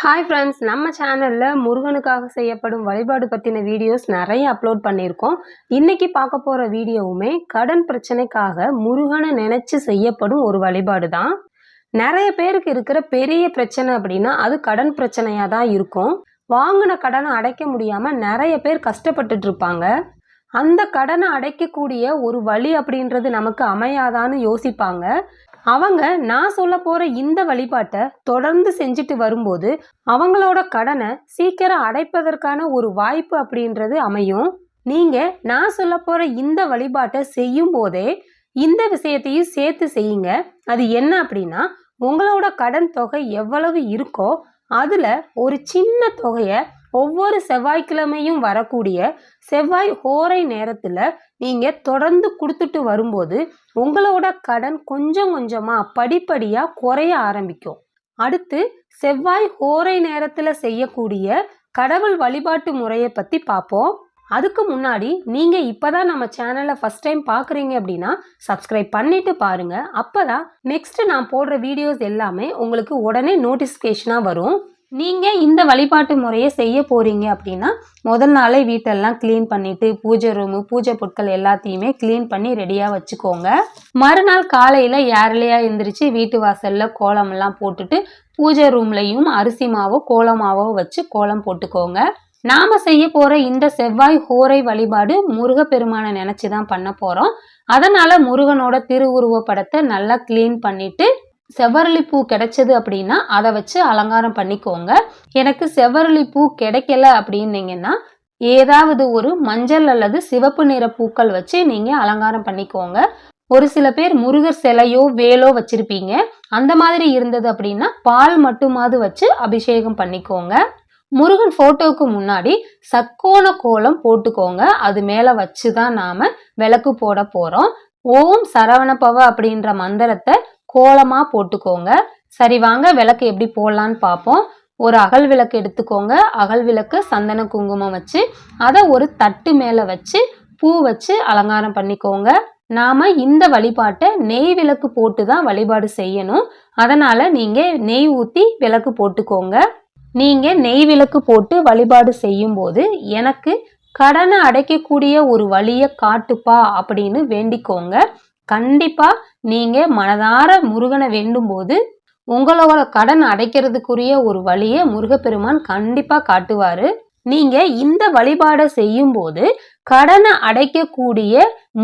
Hi friends நம்ம சேனலில் முருகனுக்காக செய்யப்படும் வழிபாடு பற்றின வீடியோஸ் நிறைய அப்லோட் பண்ணியிருக்கோம். இன்றைக்கி பார்க்க போகிற வீடியோவுமே கடன் பிரச்சனைக்காக முருகனை நினச்சி செய்யப்படும் ஒரு வழிபாடு தான். நிறைய பேருக்கு இருக்கிற பெரிய பிரச்சனை அப்படின்னா அது கடன் பிரச்சனையாக தான் இருக்கும். வாங்கின கடனை அடைக்க முடியாமல் நிறைய பேர் கஷ்டப்பட்டுட்டு இருப்பாங்க. அந்த கடனை அடைக்கக்கூடிய ஒரு வழி அப்படின்றது நமக்கு அமையாதான்னு யோசிப்பாங்க. அவங்க நான் சொல்ல போகிற இந்த வழிபாட்டை தொடர்ந்து செஞ்சுட்டு வரும்போது அவங்களோட கடனை சீக்கிரம் அடைப்பதற்கான ஒரு வாய்ப்பு அப்படின்றது அமையும். நீங்கள் நான் சொல்ல போகிற இந்த வழிபாட்டை செய்யும் போதே இந்த விஷயத்தையும் சேர்த்து செய்யுங்க. அது என்ன அப்படின்னா உங்களோட கடன் தொகை எவ்வளவு இருக்கோ அதில் ஒரு சின்ன தொகையை ஒவ்வொரு செவ்வாய்க்கிழமையும் வரக்கூடிய செவ்வாய் ஹோரை நேரத்தில் நீங்கள் தொடர்ந்து கொடுத்துட்டு வரும்போது உங்களோட கடன் கொஞ்சம் கொஞ்சமாக படிப்படியாக குறைய ஆரம்பிக்கும். அடுத்து செவ்வாய் ஹோரை நேரத்தில் செய்யக்கூடிய கடவுள் வழிபாட்டு முறையை பற்றி பார்ப்போம் அதுக்கு முன்னாடி நீங்கள் இப்போ தான் நம்ம சேனலை ஃபஸ்ட் டைம் பார்க்குறீங்க அப்படின்னா சப்ஸ்கிரைப் பண்ணிவிட்டு பாருங்கள் அப்போ தான் நெக்ஸ்ட்டு நான் போடுற வீடியோஸ் எல்லாமே உங்களுக்கு உடனே நோட்டிஃபிகேஷனாக வரும். நீங்கள் இந்த வழிபாட்டு முறையை செய்ய போகிறீங்க அப்படின்னா முதல் நாளே வீட்டெல்லாம் க்ளீன் பண்ணிவிட்டு பூஜை ரூமு பூஜை பொருட்கள் எல்லாத்தையுமே க்ளீன் பண்ணி ரெடியாக வச்சுக்கோங்க. மறுநாள் காலையில் ஏர்லியாக எழுந்திரிச்சு வீட்டு வாசலில் கோலமெல்லாம் போட்டுட்டு பூஜை ரூம்லையும் அரிசி மாவோ கோலமாவோ வச்சு கோலம் போட்டுக்கோங்க. நாம் செய்ய போகிற இந்த செவ்வாய் ஹோரை வழிபாடு முருகப்பெருமானை நினச்சி தான் பண்ண போகிறோம் அதனால் முருகனோட திருவுருவ படத்தை நல்லா க்ளீன் பண்ணிவிட்டு செவ்வரளி பூ கிடைச்சது அப்படின்னா அதை வச்சு அலங்காரம் பண்ணிக்கோங்க. எனக்கு செவ்வரளி பூ கிடைக்கல அப்படின்னீங்கன்னா ஏதாவது ஒரு மஞ்சள் அல்லது சிவப்பு நிற பூக்கள் வச்சு நீங்கள் அலங்காரம் பண்ணிக்கோங்க. ஒரு சில பேர் முருகர் சிலையோ வேலோ வச்சிருப்பீங்க. அந்த மாதிரி இருந்தது அப்படின்னா பால் மட்டுமாவது வச்சு அபிஷேகம் பண்ணிக்கோங்க. முருகன் போட்டோவுக்கு முன்னாடி சக்கோண கோலம் போட்டுக்கோங்க. அது மேலே வச்சு தான் நாம் விளக்கு போட போகிறோம் ஓம் சரவணபவ அப்படின்ற மந்திரத்தை கோலமாக போட்டுக்கோங்க. சரி வாங்க. விளக்கு எப்படி போடலான்னு பார்ப்போம். ஒரு அகல் விளக்கு எடுத்துக்கோங்க. அகல் விளக்கு சந்தன குங்குமம் வச்சு அதை ஒரு தட்டு மேலே வச்சு பூ வச்சு அலங்காரம் பண்ணிக்கோங்க. நாம் இந்த வழிபாட்டை நெய் விளக்கு போட்டு தான் வழிபாடு செய்யணும். அதனால் நீங்கள் நெய் ஊற்றி விளக்கு போட்டுக்கோங்க. நீங்கள் நெய் விளக்கு போட்டு வழிபாடு செய்யும்போது எனக்கு கடனை அடைக்கக்கூடிய ஒரு வழியை காட்டுப்பா அப்படின்னு வேண்டிக்கோங்க. கண்டிப்பாக நீங்கள் மனதார முருகனை வேண்டும் போது உங்களோட கடன் அடைக்கிறதுக்குரிய ஒரு வழியை முருகப்பெருமான் கண்டிப்பாக காட்டுவார். நீங்கள் இந்த வழிபாடை செய்யும்போது கடனை அடைக்கக்கூடிய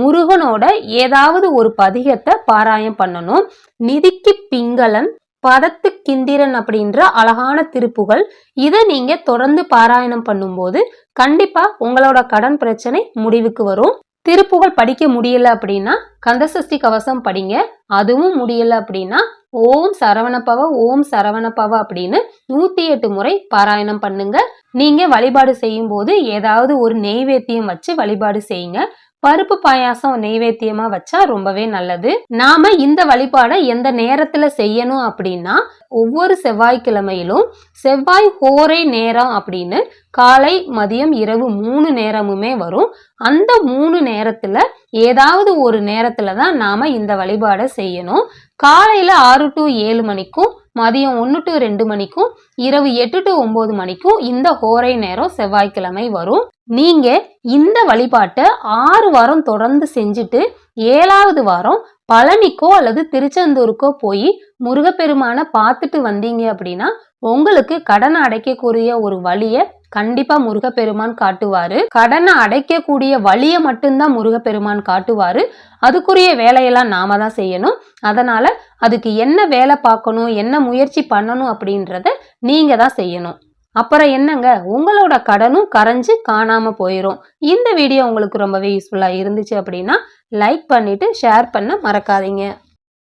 முருகனோட ஏதாவது ஒரு பதிகத்தை பாராயம் பண்ணணும். நிதிக்கு பிங்களன் பதத்து கிந்திரன் அப்படின்ற அழகான திருப்புகள் இதை நீங்க தொடர்ந்து பாராயணம் பண்ணும்போது கண்டிப்பா உங்களோட கடன் பிரச்சனை முடிவுக்கு வரும். திருப்புகழ் படிக்க முடியல அப்படின்னா கந்தசஷ்டி கவசம் படிங்க. அதுவும் முடியல அப்படின்னா ஓம் சரவணப்பவ ஓம் சரவணப்பவ அப்படின்னு நூத்தி எட்டு முறை பாராயணம் பண்ணுங்க. நீங்க வழிபாடு செய்யும் போது ஏதாவது ஒரு நெய்வேத்தியம் வச்சு வழிபாடு செய்யுங்க. பருப்பு பாயாசம் நெய்வேத்தியமா வச்சா ரொம்பவே நல்லது. நாம இந்த வழிபாடை எந்த நேரத்துல செய்யணும் அப்படின்னா ஒவ்வொரு செவ்வாய்க்கிழமையிலும் செவ்வாய் ஹோரை நேரம் அப்படின்னு காலை மதியம் இரவு மூணு நேரமுமே வரும். அந்த மூணு நேரத்துல ஏதாவது ஒரு நேரத்துல தான் நாம இந்த வழிபாடை செய்யணும். காலையில ஆறு டு ஏழு மணிக்கும் மதியம் ஒன்று டு ரெண்டு மணிக்கும் இரவு எட்டு டு ஒன்பது மணிக்கும் இந்த ஹோரை நேரம் செவ்வாய்க்கிழமை வரும். நீங்க இந்த வழிபாட்டை ஆறு வாரம் தொடர்ந்து செஞ்சுட்டு ஏழாவது வாரம் பழனிக்கோ அல்லது திருச்செந்தூருக்கோ போய் முருகப்பெருமானை பார்த்துட்டு வந்தீங்க அப்படின்னா உங்களுக்கு கடனை அடைக்கக்கூடிய ஒரு வழியை கண்டிப்பா முருகப்பெருமான் காட்டுவாரு. கடனை அடைக்கக்கூடிய வழியை மட்டும்தான் முருகப்பெருமான் காட்டுவாரு. அதுக்குரிய வேலையெல்லாம் நாம தான் செய்யணும். அதனால அதுக்கு என்ன வேலை பார்க்கணும் என்ன முயற்சி பண்ணணும் அப்படின்றத நீங்க தான் செய்யணும். அப்புறம் என்னங்க? உங்களோட கடனும் கரைஞ்சு காணாமல் போயிடும் இந்த வீடியோ உங்களுக்கு ரொம்பவே யூஸ்ஃபுல்லாக இருந்துச்சு அப்படின்னா லைக் பண்ணிவிட்டு ஷேர் பண்ண மறக்காதீங்க.